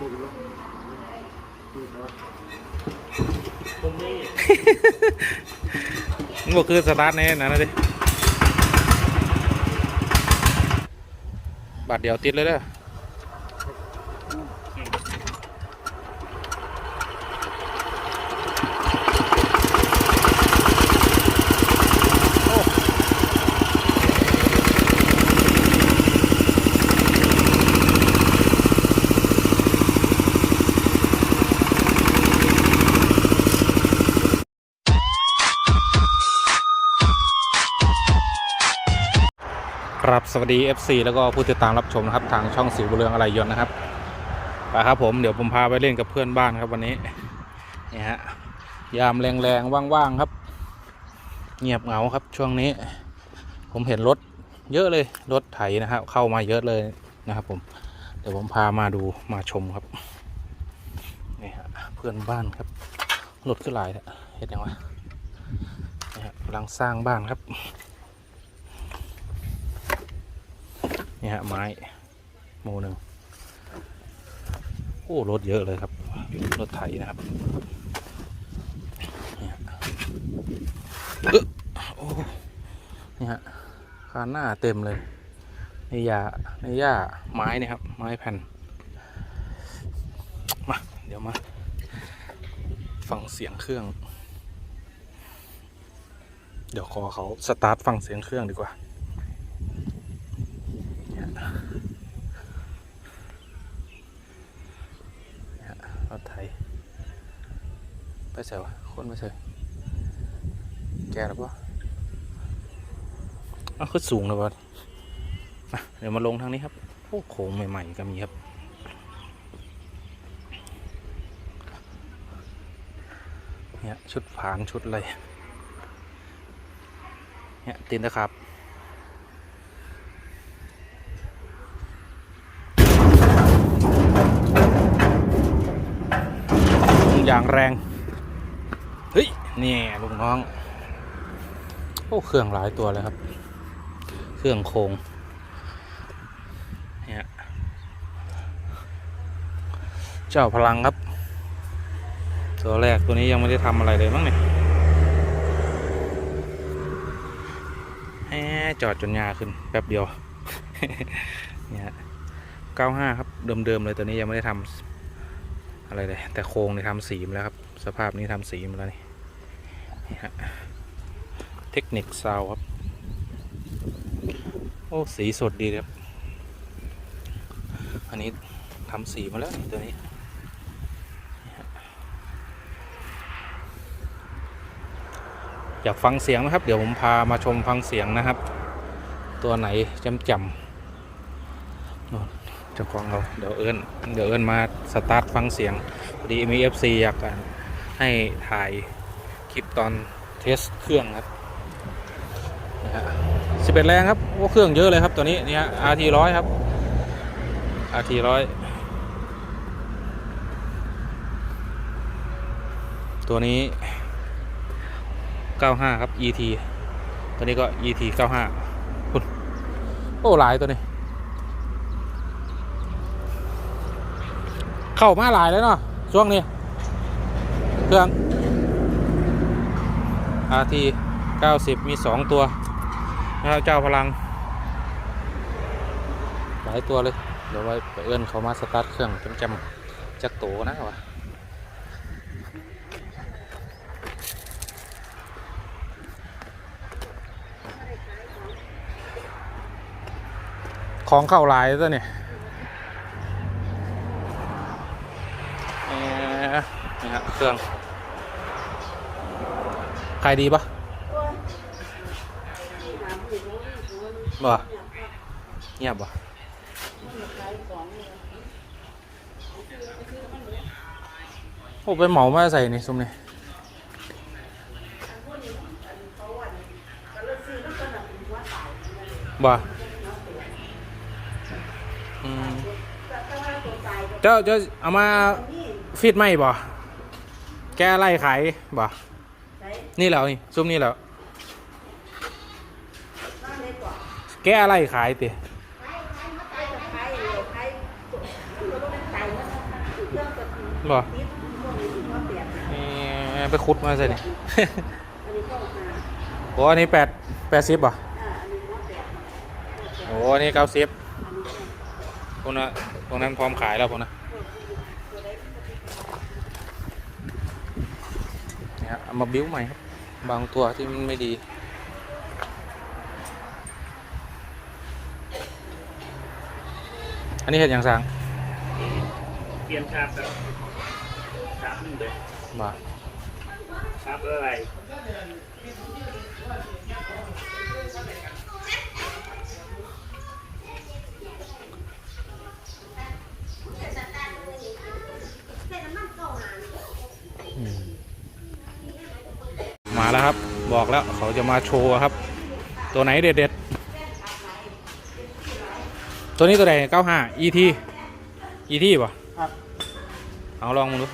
มนี่มันบอกคือสตาร์ทแน่นะนะดิบาทเดียวติดเลยเด้อ วัสดี FC แล้วก็ผู้ติดตามรับชมนะครับ ทางช่องสิวบุเรืองอะไรยนนะครับไปครับผมเดี๋ยวผมพาไปเล่นกับเพื่อนบ้านครับวันนี้นี่ฮะยามแรงๆว่างๆครับ เงียบเหงาครับช่วงนี้ ผมเห็นรถเยอะเลยรถไถนะครับ เข้ามาเยอะเลยนะครับ ผมเดี๋ยวผมพามาดูมาชมครับนี่ฮะเพื่อนบ้านครับรถขึ้นหลายเห็นยังวะนี่ฮะกำลังสร้างบ้านครับ นี่ฮะไม้โมหนึ่งโอ้รถเยอะเลยครับ รถไถนะครับนี่ฮะเอ๊ะโอ้นี่ฮะคานหน้าเต็มเลยในหญ้าในหญ้าไม้นี่ครับ ไม้แผ่นมาเดี๋ยวมาฟังเสียงเครื่อง เดี๋ยวขอเขาสตาร์ทฟังเสียงเครื่องดีกว่า รถไถไปเสียวะคนไปเสียแกหรือเปล่าอ้าวขึ้นสูงเลยวะมาเดี๋ยวมาลงทางนี้ครับโอ้โค้งใหม่ ๆ ก็มีครับเนี่ยชุดผานชุดอะไรเนี่ยตีนตะครับ อย่างแรง เฮ้ย นี่ลุงน้อง โอ้ เครื่องหลายตัวเลยครับ เครื่องโคงเนี่ยเจ้าพลังครับ ตัวแรกตัวนี้ยังไม่ได้ทำอะไรเลยมั้งเนี่ยแหมจอดจนยาขึ้น แป๊บเดียว เนี่ย95ครับ เดิมๆเลยตัวนี้ยังไม่ได้ทำ อะไรเลยแต่โครงนี่ทำสีมาแล้วครับ สภาพนี้ทำสีมาแล้วนี่เทคนิคซาวครับ โอ้สีสดดีครับ อันนี้ทำสีมาแล้วตัวนี้อยากฟังเสียงนะครับ เดี๋ยวผมพามาชมฟังเสียงนะครับ ตัวไหนจำจำโน่น จ้าของเราเดี๋ยวเอิญเดี๋ยวเอิญมาสตาร์ทฟังเสียงพอดีมี FC อยากให้ถ่ายคลิปตอนเทสเครื่องครับนะฮะสิบเอ็ดแรงครับโอ้เครื่องเยอะเลยครับตัวนี้นี่ฮะ RT ร้อยครับ RT ร้อยตัวนี้ 95 ครับ ET ตัวนี้ก็ ET 95คุณโอ้หลายตัวนี้ เข้ามาหลายแล้วเนาะช่วงนี้ เครื่อง RT 90 มี 2 ตัวนะครับเจ้าพลัง หลายตัวเลย เดี๋ยวไว้ไปเอื้อนเขามาสตาร์ทเครื่องจำจำจักโตนะวะของเข้าหลายตัวเนี่ย เอ่อ นี่ฮะเครื่องขายดีปะบ่เงียบบ่โอ้ไปเหมามาใส่นี่ซุมนี่บ่อืมเจ้าเจ้าเอามาฟีดไหมบ่ แกไล่ขายบ่นี่แล้วนี่ซุ้มนี่แล้วแกไล่ขายติเครื่องกะทิบ่นิดพวกนี้ก็เปลี่ยนนี่ไปขุดมาใส่นี่อันนี้ก็มาโอ้อันนี้แปดแปดสิบป่ะอ่าอันนี้ก็เปลี่ยนโอ้อันนี้เก้าสิบอันนี้เป็นพวกนั้นพวกนั้นพร้อมขายแล้วพวกนั้น ตัวได้ นี่ ฮะเอามาบิ้วใหม่ครับ บางตัวที่มันไม่ดี อันนี้เห็นอย่างสังเปลี่ยนชาบแบบชาบหนึ่งเลยบ่าชาบอะไร มาแล้วครับ บอกแล้วเขาจะมาโชว์ครับ ตัวไหนเด็ดเด็ดๆ ตัวนี้ตัวไหนเก้าห้า ET ET ป่ะครับเอาลองมาดู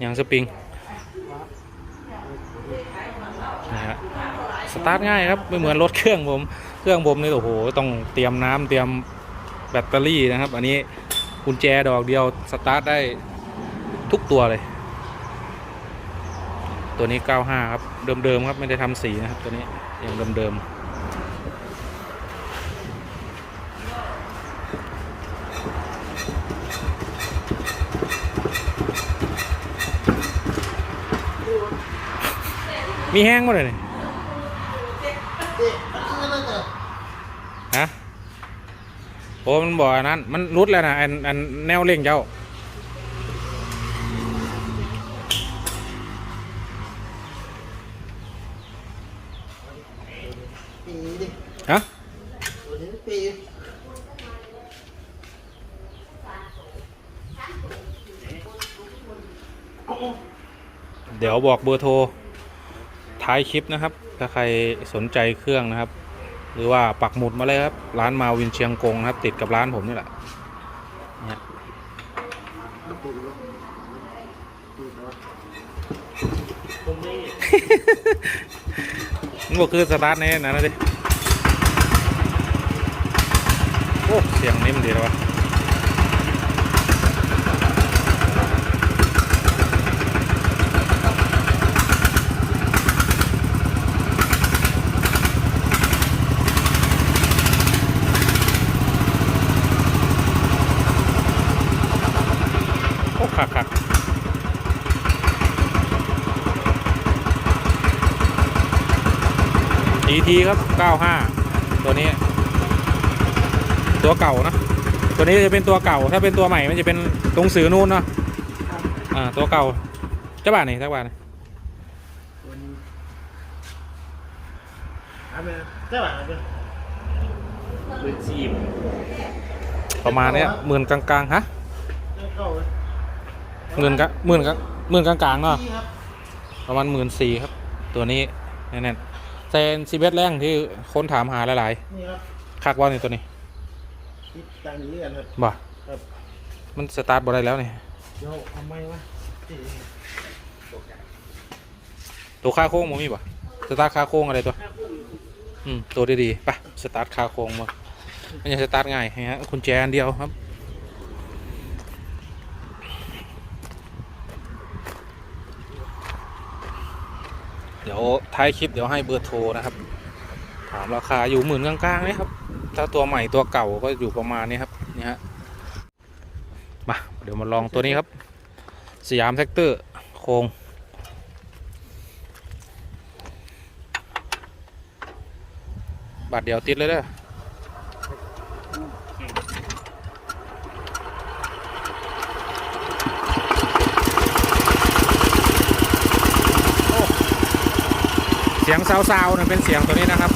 อย่างสปริงนี่ฮะสตาร์ทง่ายครับ ไม่เหมือนรถเครื่องผม เครื่องผมนี่โอ้โห ต้องเตรียมน้ำเตรียมแบตเตอรี่นะครับ อันนี้กุญแจดอกเดียวสตาร์ทได้ทุกตัวเลย ตัวนี้ 95 ครับ เดิมๆครับ ไม่ได้ทำสีนะครับ ตัวนี้ยังเดิมๆมีแห้งมาเลยนี่ฮะโอ้มันบอกอันนั้น มันรุดแล้วนะอันอันแนวเร่งเจ้า ปีดิ ฮะ ตัวนี้ปี เดี๋ยวบอกเบอร์โทรท้ายคลิปนะครับ ถ้าใครสนใจเครื่องนะครับ หรือว่าปักหมุดมาเลยครับ ร้านมาวินเชียงกงนะครับ ติดกับร้านผมนี่แหละเนี่ยปีวะปีวะผมนี่มันบอกคือสตาร์ทในนั้นนะดิโอ้เสียงนิ่มดีแล้ววะ ET ครับ 95 ตัวนี้ ตัวเก่านะ ตัวนี้จะเป็นตัวเก่า ถ้าเป็นตัวใหม่มันจะเป็นตรงสือนู่นเนาะอ่า ตัวเก่าเจ้าบาทนี่เจ้าบาทนี่ตัวนี้เอาไปเจ้าบ่าวเอาไปปืนชีมประมาณเนี้ยหมื่นกลางๆฮะเจ้าเก่าเลยหมื่นกะหมื่นกะหมื่นกลางๆเนาะนี่ครับประมาณหมื่นสี่ครับ ตัวนี้แน่นๆ เซนซีเบสแรงที่คนถามหาหลายนี่ครับๆคักว่านี่ตัวนี้ติดตังนี้กันครับ บ่ครับ มันสตาร์ทบ่ได้แล้วนี่เดี๋ยวเอาไม้วะนี่ตัวค่าโค้งมันมีบ่สตาร์ทค่าโค้งอะไรตัว อืมตัวดีๆไปสตาร์ทคาโครงมามันจะสตาร์ทง่ายฮะคุณแจอันเดียวครับ ดี๋ยวท้ายคลิปเดี๋ยวให้เบอร์โทรนะครับ ถามราคาอยู่หมื่นกลางๆนี่ครับ ถ้าตัวใหม่ตัวเก่าก็อยู่ประมาณนี้ครับนี่ฮะมาเดี๋ยวมาลองตัวนี้ครับ สยามแท็กเตอร์โครงบาทเดียวติดเลยเด้อโอ้เสี ยงซาวๆเนี่ยเป็นเสียงตัวนี้นะครับ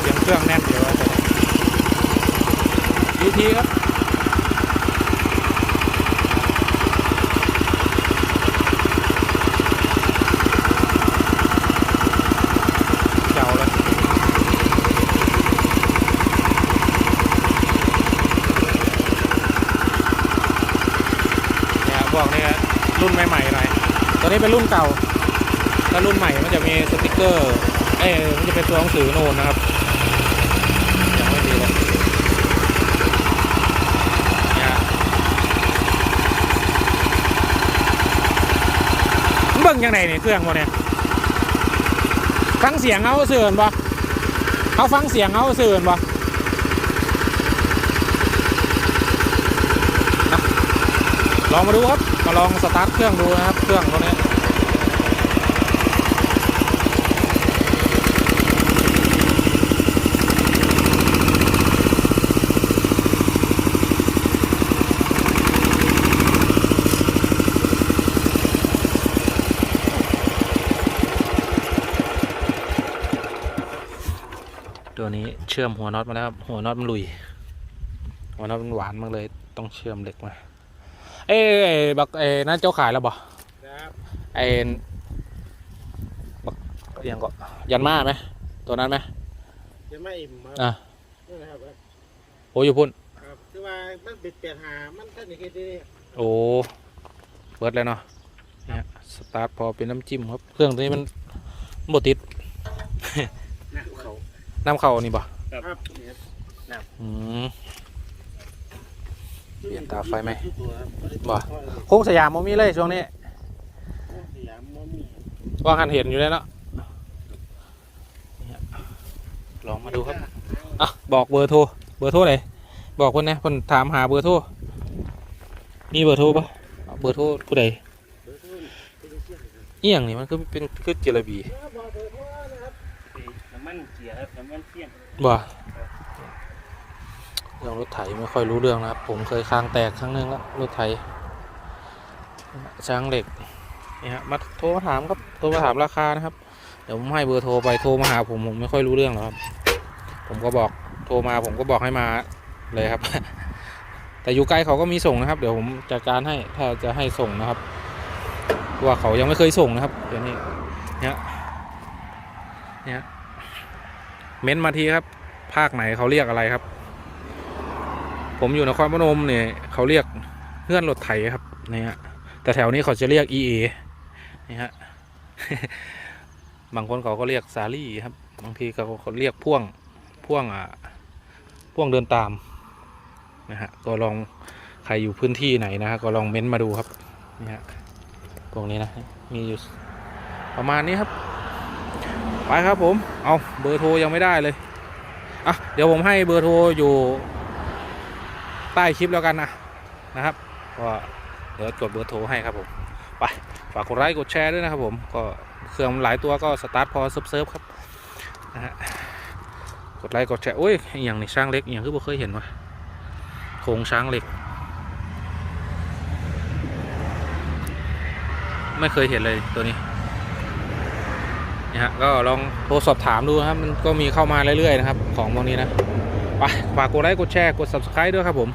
เสียงเครื่องแน่นเดี๋ยวเราจะดีทีครับเจ้าเลยเนี่ยพวกนี้รุ่นใหม่ๆหน่อยตัวนี้เป็นรุ่นเก่า รุ่นใหม่มันจะมีสติกเกอร์ เอ้มันจะเป็นตัวหนังสือโนนนะครับยังไม่มีเลยเบิ่งยังไงเนี่ยเครื่องวะเนี่ยฟังเสียงเอาเสื่อนปะเขาฟังเสียงเอาเสื่อนปะลองมาดูครับ มาลองสตาร์ทเครื่องดูนะครับ เครื่องตัวนี้ ชื่อมหัวน็อตมาแล้วครับหัวน็อตมันหลุย หัวน็อตมันหวานมากเลย ต้องเชื่อมเหล็กมา เอ้ยเอ้ยบักเอ้ยนั่นเจ้าขายแล้วบ่ครับไอ้บักเรียงก็ยันมาไหมตัวนั้นไหมยังไม่อิ่มครับอะนี่นะครับโอ้ยอยู่พุ่นครับคือว่ามันปิดเปลี่ยนหามันท่านอย่างนี้โอ้เบิร์ดเลยเนาะเนี่ยสตาร์ทพอเป็นน้ำจิ้มครับ เครื่องตัวนี้มันบติดนะเขาน้ำเข่านี่บ่ ครับอืมเปลี่ยนตาไฟไหมบ่บ่โค้งสยามมันมีเลยช่วงนี้สยามบ่มีว่าหันเห็นอยู่เลยเนาะเนี่ยลองมาดูครับอะบอกเบอร์โทรเบอร์โทรไหนบอกคนนะคนถามหาเบอร์โทรมีเบอร์โทรปะเอาเบอร์โทรผู้ใดเบอร์โทรเป็นเสี้ยนครับเอียงนี่มันคือเป็นคือเจลบีบอกเบอร์โทรนะครับน้ำมันเสียครับน้ำมันเสี่ยง บ่เรื่องรถไถไม่ค่อยรู้เรื่องนะครับ ผมเคยคางแตกครั้งหนึงแล้วรถไถช้างเหล็กนี่ฮะมาโทรมาถามครับโทรมาถามราคานะครับ เดี๋ยวผมให้เบอร์โทรไปโทรมาหาผมผมไม่ค่อยรู้เรื่องหรอกครับ ผมก็บอกโทรมาผมก็บอกให้มาเลยครับ แต่อยู่ไกลเขาก็มีส่งนะครับ เดี๋ยวผมจัดการให้ถ้าจะให้ส่งนะครับว่าเขายังไม่เคยส่งนะครับเดี๋ยวนี้เนี่ยเนี่ย เม้นต์มาทีครับ ภาคไหนเขาเรียกอะไรครับ ผมอยู่นครพนมเนี่ยเขาเรียกเพื่อนรถไถครับนี่ฮะแต่แถวนี้เขาจะเรียก EA นี่ฮะบางคนเขาก็เรียกสาลี่ครับ บางทีเขาเขาเรียกพ่วงพ่วงอะพ่วงเดินตามนะฮะก็ลองใครอยู่พื้นที่ไหนนะฮะก็ลองเม้นต์มาดูครับนี่ฮะพวกนี้นะมีอยู่ประมาณนี้ครับ ไปครับผม เอาเบอร์โทรยังไม่ได้เลย อะ เดี๋ยวผมให้เบอร์โทรอยู่ใต้คลิปแล้วกันนะนะครับ ก็เดี๋ยวจดเบอร์โทรให้ครับผม ไป ฝากกดไลค์กดแชร์ด้วยนะครับผม ก็เครื่องหลายตัวก็สตาร์ทพอเซิร์ฟเซิร์ฟครับนะฮะ กดไลค์กดแชร์ โอ้ย อย่างนี้ช้างเล็ก อย่างที่ผมเคยเห็นวะโครงช้างเหล็ก ไม่เคยเห็นเลยตัวนี้ นะฮะก็ลองโทรสอบถามดูนะครับ มันก็มีเข้ามาเรื่อยๆนะครับ ของพวกนี้นะไปฝากกดไลค์กดแชร์กด subscribe ด้วยครับผม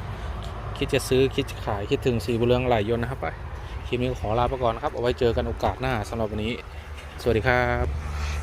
คิดจะซื้อคิดจะขายคิดถึงสีบุญเรืองไหลยนนะครับไปคลิปนี้ก็ขอลาไปก่อนนะครับเอาไว้เจอกันโอกาสหน้าสำหรับวันนี้ สวัสดีครับ